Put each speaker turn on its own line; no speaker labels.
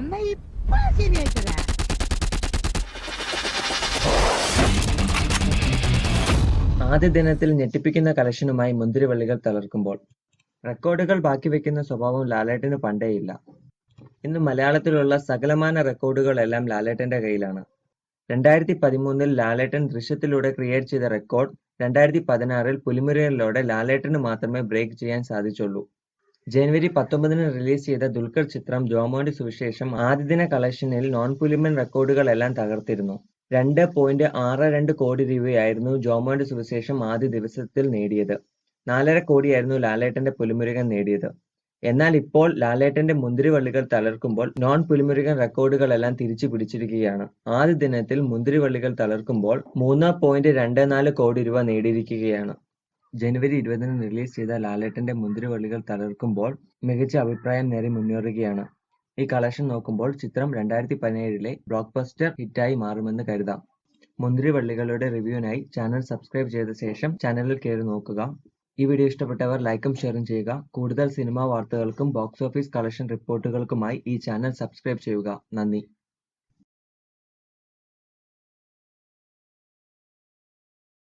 എന്നാ
ആദ്യ ദിനത്തിൽ ഞെട്ടിപ്പിക്കുന്ന കളക്ഷനുമായി മുന്തിരിവള്ളികൾ തളർക്കുമ്പോൾ റെക്കോർഡുകൾ ബാക്കി വെക്കുന്ന സ്വഭാവം ലാലേട്ടന് പണ്ടേയില്ല ഇന്ന് മലയാളത്തിലുള്ള സകലമാന റെക്കോർഡുകളെല്ലാം ലാലേട്ടന്റെ കയ്യിലാണ്. രണ്ടായിരത്തി പതിമൂന്നിൽ ലാലേട്ടൻ ദൃശ്യത്തിലൂടെ ക്രിയേറ്റ് ചെയ്ത റെക്കോർഡ് രണ്ടായിരത്തി പതിനാറിൽ പുലിമുരയിലൂടെ ലാലേട്ടന് മാത്രമേ ബ്രേക്ക് ചെയ്യാൻ സാധിച്ചുള്ളൂ. ജനുവരി പത്തൊമ്പതിന് റിലീസ് ചെയ്ത ദുൽഖർ ചിത്രം ജോമോന്റെ സുവിശേഷം ആദ്യ ദിന കളക്ഷനിൽ നോൺ പുലിമൻ റെക്കോർഡുകളെല്ലാം തകർത്തിരുന്നു. രണ്ട് പോയിന്റ് ആറ് രണ്ട് കോടി രൂപയായിരുന്നു ജോമോന്റെ സുവിശേഷം ആദ്യ ദിവസത്തിൽ നേടിയത്. നാലര കോടിയായിരുന്നു ലാലേട്ടന്റെ പുലിമുരുകൻ നേടിയത്. എന്നാൽ ഇപ്പോൾ ലാലേട്ടന്റെ മുന്തിരിവള്ളികൾ തളർക്കുമ്പോൾ നോൺ പുലിമുരുകൻ റെക്കോർഡുകളെല്ലാം തിരിച്ചു പിടിച്ചിരിക്കുകയാണ്. ആദ്യ ദിനത്തിൽ മുന്തിരിവള്ളികൾ തളർക്കുമ്പോൾ മൂന്ന് പോയിന്റ് രണ്ട് നാല് കോടി രൂപ നേടിയിരിക്കുകയാണ്. ജനുവരി ഇരുപതിന് റിലീസ് ചെയ്ത ലാലേട്ടന്റെ മുന്തിരിവള്ളികൾ തളർക്കുമ്പോൾ മികച്ച അഭിപ്രായം നേടി മുന്നേറുകയാണ്. ഈ കളക്ഷൻ നോക്കുമ്പോൾ ചിത്രം രണ്ടായിരത്തി പതിനേഴിലെ ബ്ലോക്ക് ബസ്റ്റർ ഹിറ്റായി മാറുമെന്ന് കരുതാം. മുന്തിരിവള്ളികളുടെ റിവ്യൂവിനായി ചാനൽ സബ്സ്ക്രൈബ് ചെയ്ത ശേഷം ചാനലിൽ കയറി നോക്കുക. ഈ വീഡിയോ ഇഷ്ടപ്പെട്ടവർ ലൈക്കും ഷെയറും ചെയ്യുക. കൂടുതൽ സിനിമാ വാർത്തകൾക്കും ബോക്സ് ഓഫീസ് കളക്ഷൻ റിപ്പോർട്ടുകൾക്കുമായി ഈ ചാനൽ സബ്സ്ക്രൈബ് ചെയ്യുക. നന്ദി.